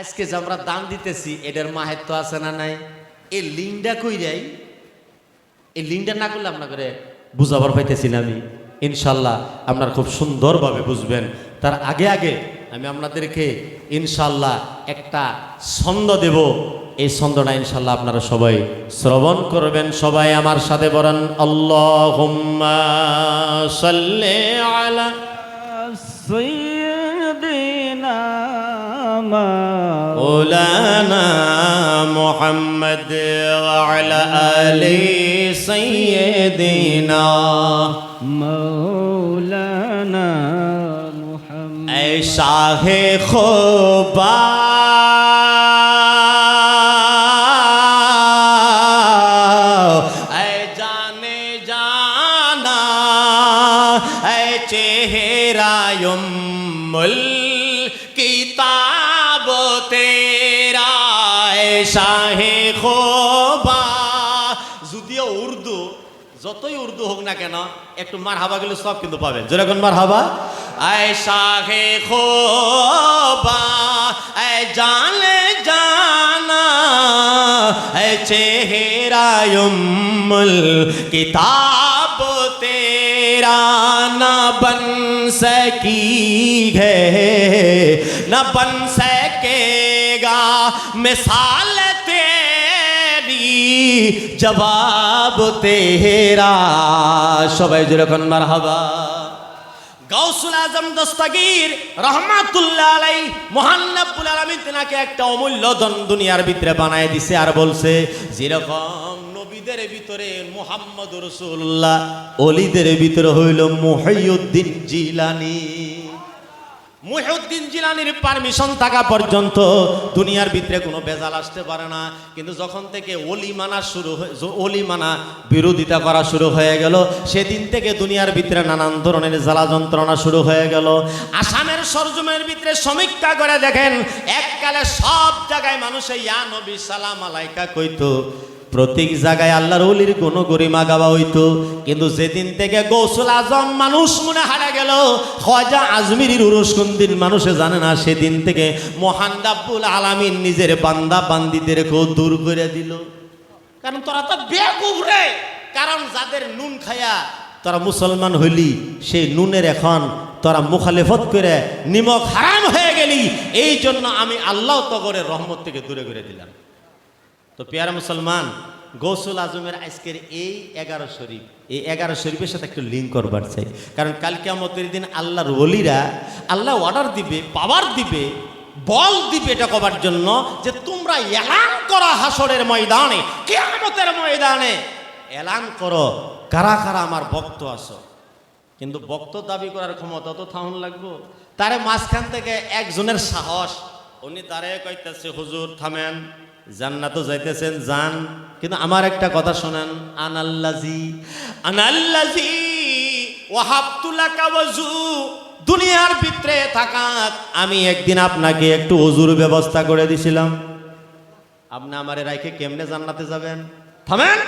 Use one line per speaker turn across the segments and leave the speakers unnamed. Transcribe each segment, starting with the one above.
আজকে যে আমরা দান দিতেছি, এটার মাহাত্ম আছে না নাই? এই লিঙ্কটা কই যাই এই লিঙ্কটা না করলে আপনার করে বুঝাবার পাইতেছি না আমি। ইনশাল্লাহ আপনার খুব সুন্দরভাবে বুঝবেন। তার আগে আগে আমি আপনাদেরকে ইনশাল্লাহ একটা ছন্দ দেব। এই ছন্দটা ইনশাল্লাহ আপনারা সবাই শ্রবণ করবেন। সবাই আমার সাথে বলেন আল্লাহ আলা مولانا محمد وعلى آل سيدنا
مولانا محمد.
اے شاہ خوبا. اے جانے جانا. اے چہرہ ام যতই উর্দু হোক না কেন, একটু মার হাবা গেলে সব কিন্তু পাবেন। যেরকম মার হাবা আয় শাহে খোবা, আয় জালে জানা, আয় চেহারায় কিতাব তেরা, না বন সকি হে না বন সকেগা, মিসাল জবাব তেরা সবাই যেরকম মারহাবা। গাউসুল আজম দস্তগীর রহমাতুল্লাহ আলাই মোহান্নবুল আলমিন তেনাকে একটা অমূল্য ধন দুনিয়ার ভিতরে বানায় দিছে আর বলছে, যেরকম নবীদের ভিতরে মোহাম্মদ রসুল্লাহ অলিদের ভিতরে হইল মুহিউদ্দিন জিলানি। মুহিউদ্দিন জিলানির পারমিশন থাকা পর্যন্ত দুনিয়ার ভিতরে কোনো বেজাল আসতে পারে না। কিন্তু যখন থেকে অলি মানা শুরু হয়ে অলি মানা বিরোধিতা করা শুরু হয়ে গেল, সেদিন থেকে দুনিয়ার ভিতরে নানান ধরনের জ্বালা যন্ত্রণা শুরু হয়ে গেল। আসামের সরজমের ভিতরে সমীক্ষা করে দেখেন, এককালে সব জায়গায় মানুষে, ইয়া নবী সালাম আলাইকা কইতো। প্রত্যেক জায়গায় আল্লাহর অলির কোনো গরিমা গাওয়া হইতো। কিন্তু যেদিন থেকে গৌসুল আজম মানুষ মনে হারা গেল, খজা আজমিরির উরুস কোন দিন মানুষে জানে না, সেদিন থেকে মহান রাব্বুল আলামিন নিজের বান্দা বান্দিদের বান্দিদেরকেও দূর করে দিল। কারণ তোরা তো বেকুব রে। কারণ যাদের নুন খায়া তোরা মুসলমান হইলি, সেই নুনের এখন তোরা মুখালেফত করে নিমক হারাম হয়ে গেলি। এই জন্য আমি আল্লাহ তগরের রহমত থেকে দূরে করে দিলাম। তো পেয়ারা মুসলমান, গৌসুল আজমের আজকের এই এগারো শরীফ, এই এগারো শরীফের সাথে একটু লিঙ্ক করবার চাই। কারণ কালকে আমতের দিন আল্লাহর ওলিরা আল্লাহ অর্ডার দিবে পাওয়ার দিবে, বল দিবে এটা কবার জন্য যে তোমরা এলান করো হাসরের ময়দানে, কেয়ামতের ময়দানে। এলান করো, কারা কারা আমার ভক্ত আসো কিন্তু ভক্ত দাবি করার ক্ষমতা তো থাউন লাগবো। তারে মাঝখান থেকে একজনের সাহস, উনি দাঁড়িয়ে কইতেছে, হুজুর, থামেন। জান্নাতও যাইতেছেন, যান। কিন্তু আমার একটা কথা শোনেন। আনাল্লাজি আনাল্লাজি ওয়াহাবতুলাকা ওয়াজু, দুনিয়ার ভিতরে থাকাত। আমি একদিন আপনাকে একটু অজুর ব্যবস্থা করে দিছিলাম। আপনি আমারে রাইখে কেমনে জান্নাতে যাবেন? থামেন।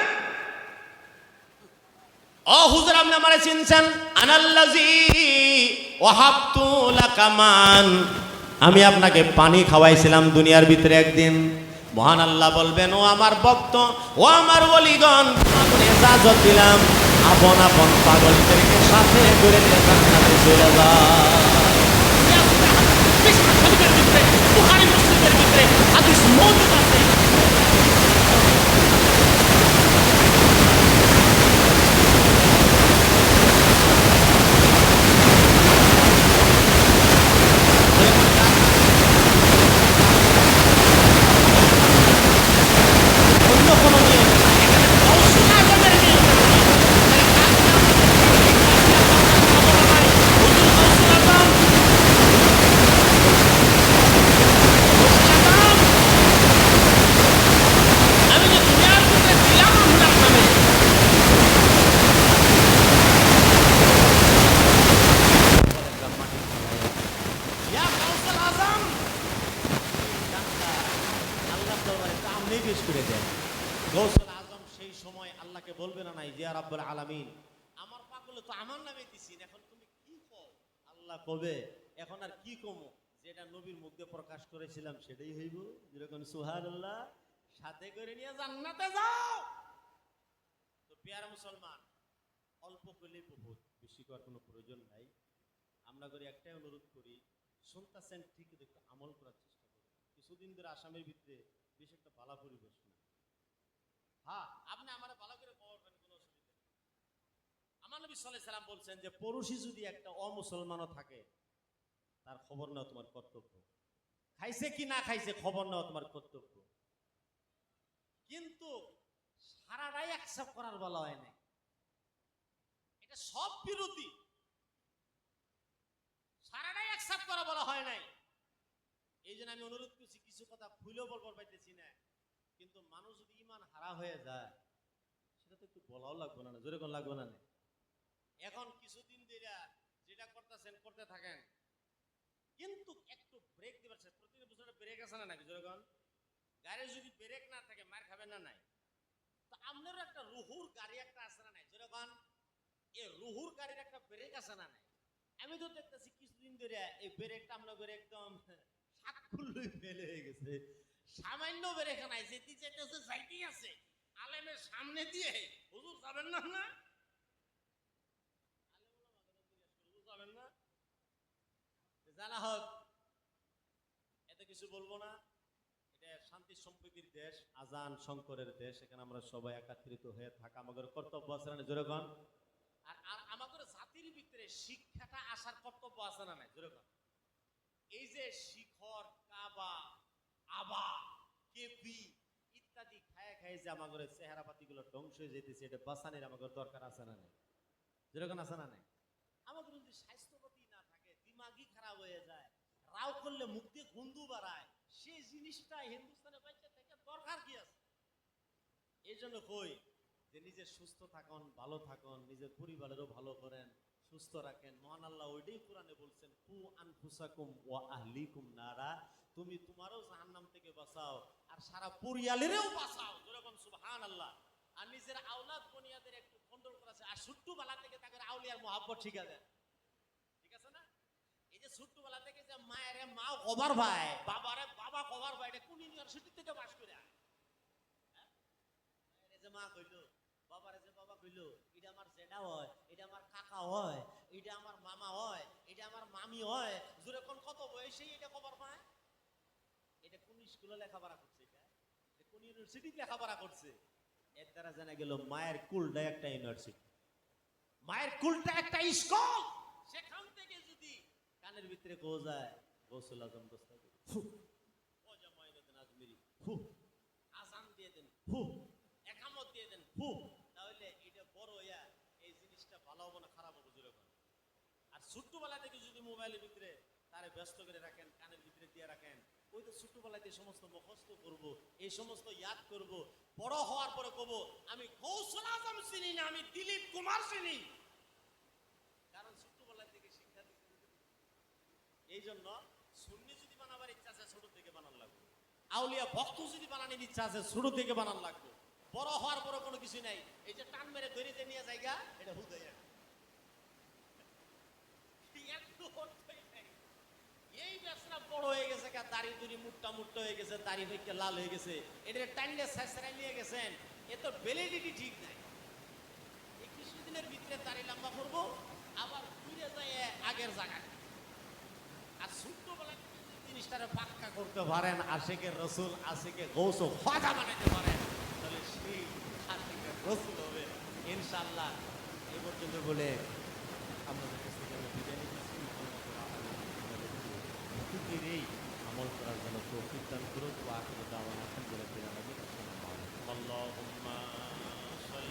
ও হুজুর, আপনি আমারে চিনছেন? আনাল্লাজি, ওয়াহাবতু লাকামান আমি আপনাকে পানি খাওয়াইছিলাম দুনিয়ার ভিতরে একদিন। মহান আল্লাহ বলবেন ও আমার ভক্ত ও আমার অলিগণ ইজাজত দিলাম আপন আপন পাগলদেরকে সাথে করে জান্নাতে চলে যা হাদিস মওজুদ আছে অন্য কোনো নিয়ে এখানে গৌসুল আজমের নিয়ে আমি যে দুনিয়ার মধ্যে দিলাম আপনার নামে ইয়া গৌসুল আজম আল্লাহ দরবারে সামনে পেশ করে দেন। গৌসুল আজম সেই সময় আল্লাহকে বলবে না নাই জিয়া রাব্বুল আলামিন, আমার পাগল তো আমার নামে দিছিস এখন তুমি কি কও? আল্লাহ কবে, এখন আর কি কমো? যেটা নবীর মুখ প্রকাশ করেছিলাম সেটাই হইব। যেরকম সুহানুল্লাহ সাথে করে নিয়ে জান্নাতে যাও। তো পেয়ারা মুসলমান, অল্প করলেই বহুত, বেশি করার কোনো প্রয়োজন নাই। আমরা করি একটাই অনুরোধ করি, শুনতেছেন ঠিক একটু আমল করার চেষ্টা করি কিছুদিন ধরে আসামের ভিতরে বেশ একটা বালা পরিবেশ না। হ্যাঁ আপনি আমার ভালো করে কোনো অসুবিধা আমার নবী সাল্লাহ সাল্লাম বলছেন যে, পড়োশি যদি একটা অমুসলমানও থাকে, তার খবর নেওয়া তোমার কর্তব্য। খাইছে কি না খাইছে, খবর নেওয়া তোমার কর্তব্য। কিন্তু সারাটাই অ্যাকসেপ্ট করার বলা হয় নাই। এটা সব বিরোধী। সারাটাই অ্যাকসেপ্ট করা বলা হয় নাই। এই জন্য আমি অনুরোধ কিছু কথা খুলেও বলবার পাইতেছি না। কিন্তু মানুষ যদি ইমান হারা হয়ে যায়, সেটা তো একটু বলাও লাগবে না জোরে কোন লাগবে না? এখন কিছুদিন ধরে যেটা করতেছেন, করতে থাকেন। কিন্তু একটু ব্রেক দিবার প্রতিদিন বছর ব্রেক আছে না নাকি? যেরকম গাড়ি যদি ব্রেক না থাকে, মার খাবেন না নাই? তো আপনারও একটা রুহুর গাড়ি একটা আছে না নাই? যেরকম এই রুহুর গাড়ির একটা ব্রেক আছে না নাই? আমি তো দেখতেছি কিছুদিন ধরে এই ব্রেকটা আমরা একদম হয়ে গেছে। সামান্য যেতে যেতে হচ্ছে আছে। আলেমের সামনে দিয়ে হুজুর যাবেন না না? জানা হোক। কিছু বলব না। এটা শান্তি সম্প্রীতির দেশ, আজান শঙ্করের দেশ। এখানে আমরা সবাই একত্রিত হয়ে থাকা আমাদের কর্তব্য আছে না যেরকম আর আর আমাদের জাতির ভিতরে শিক্ষাটা আসার কর্তব্য আছে না নাই? এই যে আবা কেপি ইত্যাদি খায় খায় যে চেহারা পাতিগুলো ধ্বংস হয়ে যেতেছে এটা দরকার আছে না যেরকম আছে না আমাদের যদি স্বাস্থ্যপতি না থাকে খারাপ হয়ে যায় রাও করলে দিয়ে গন্ধু বাড়ায় সেই জিনিসটা হিন্দুস্তানে থেকে দরকার কি আছে? এই জন্য কই যে নিজে সুস্থ থাকুন, ভালো থাকুন, নিজের পরিবারেরও ভালো করেন। সুস্থ রাখেন। মহান আল্লাহ ওইটাই কোরআনে বলছেন, কু আনফুসাকুম ওয়া আহলিকুম নারা। তুমি তোমারও জাহান্নাম থেকে বাঁচাও, আর সারা পরিয়ালেরও বাঁচাও। যেরকম সুবহান আল্লাহ আর নিজের আওলাদ বনিয়াদের একটু কন্ট্রোল করা আছে। আর ছোট্ট বেলা থেকে তাকে আউলিয়ার মহাব্বত শিখা দেন। ঠিক আছে না? এই যে ছোট্ট বেলা থেকে যে মায়ের মা কবার ভাই, বাবারে বাবা কবার ভাই, এটা কোন ইউনিভার্সিটি থেকে পাস করে এই যে মা কইলো যে এটা আমার জেডা হয় এটা আমার কাকা হয় এটা আমার মামা হয় এটা আমার মামি হয়। জোরে কোন কত বয়সে এটা খবর পায়? এটা কোন স্কুলে লেখাপড়া করছে এটা? কোন ইউনিভার্সিটিতে লেখাপড়া করছে? এর দ্বারা জানা গেল মায়ের কুলটা একটা ইউনিভার্সিটি মায়ের কুলটা একটা স্কুল! সেখান থেকে যদি কানের ভিতরে কো যায় গৌসুল আজম আজমিরি। ফু আজান দিয়ে দেন। ফু একামত দিয়ে দেন ফু তাহলে এটা বড় হইয়া এই জিনিসটা ভালো হব না খারাপ হব যেরকম আর ছোট্টবেলা থেকে যদি মোবাইলের ভিতরে তারে ব্যস্ত করে রাখেন, কানের ভিতরে দিয়ে রাখেন, ওই তো ছোট্টবেলাতে সমস্ত মুখস্থ করব, এই সমস্ত ইয়াদ করব, বড় হওয়ার পরে কব, আমি কৌশল আজম চিনি না, আমি দিলীপ কুমার চিনি। কারণ ছোট্টবেলা থেকে শিক্ষা এই জন্য সুন্নি যদি বানাবার ইচ্ছা আছে, ছোট থেকে বানান লাগবে। আউলিয়া ভক্ত যদি বানানোর ইচ্ছা আছে, ছোট থেকে বানান লাগবে। বড় হওয়ার পরে কোনো কিছু নাই। এই যে টান মেরে ধরে যে নিয়ে জায়গা এটা হুদাই একটু অর্থই নাই এই ব্যবসা বড় হয়ে গেছে দাড়ি হয়ে গেছে, দাড়ি হইকে লাল হয়ে গেছে। এটা শেষরাই নিয়ে গেছেন। এ তো ভ্যালিডিটি ঠিক নাই। এই কিছুদিনের ভিতরে দাড়ি লম্বা করব, আবার ঘুরে যায় আগের জায়গায়। আর ছোট্টবেলা থেকে যদি জিনিসটারে পাক্কা করতে পারেন, আশেকের রসুল, আশেকে বানাতে পারেন, তাহলে সেই আশেকের রসুল হবে। ইনশাল্লাহ এই পর্যন্ত বলে আপনাদেরকে প্রকৃতির এই আমল করার জন্য প্রকৃত দান করুক বা আখের দাওয়ান আলহামদুলিল্লাহ আল্লাহ